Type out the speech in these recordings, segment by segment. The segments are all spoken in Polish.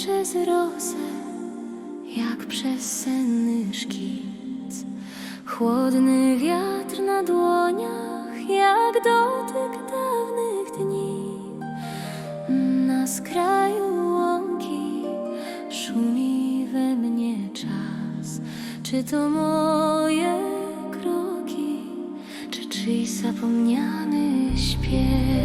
przez rosę, jak przez senny szkic. Chłodny wiatr na dłoniach, jak dotyk dawnych dni. Na skraju łąki szumi we mnie czas. Czy to moje kroki, czy czyjś zapomniany śpiew?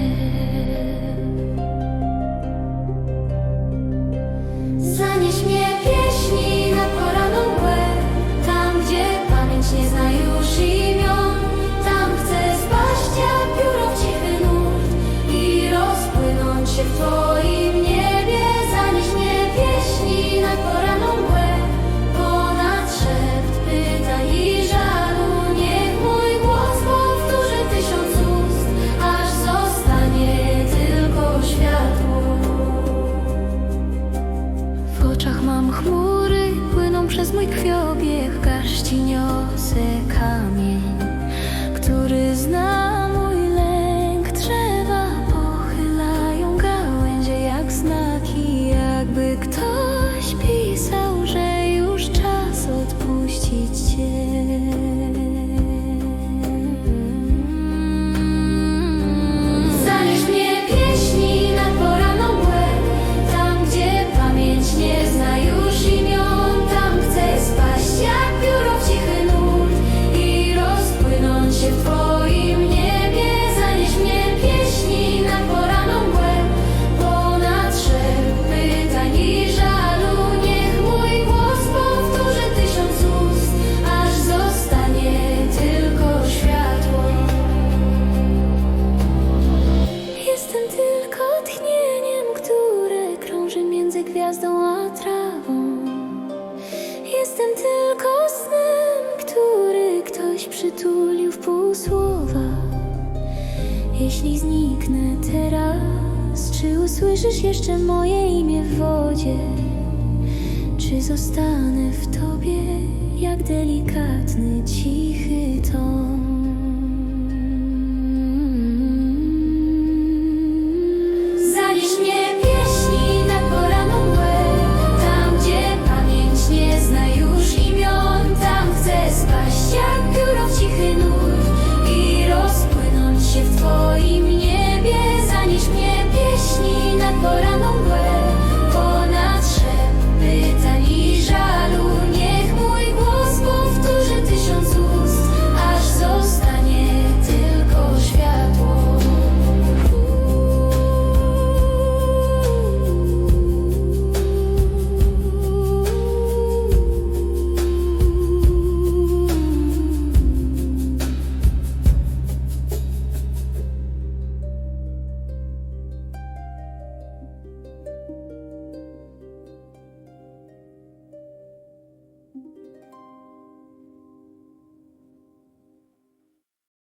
Chmury, płyną przez mój krwiobieg. Garści niosę kamień, gwiazdą a trawą. Jestem tylko snem, który ktoś przytulił w pół słowa. Jeśli zniknę teraz, czy usłyszysz jeszcze moje imię w wodzie? Czy zostanę w tobie jak delikatny, cichy ton?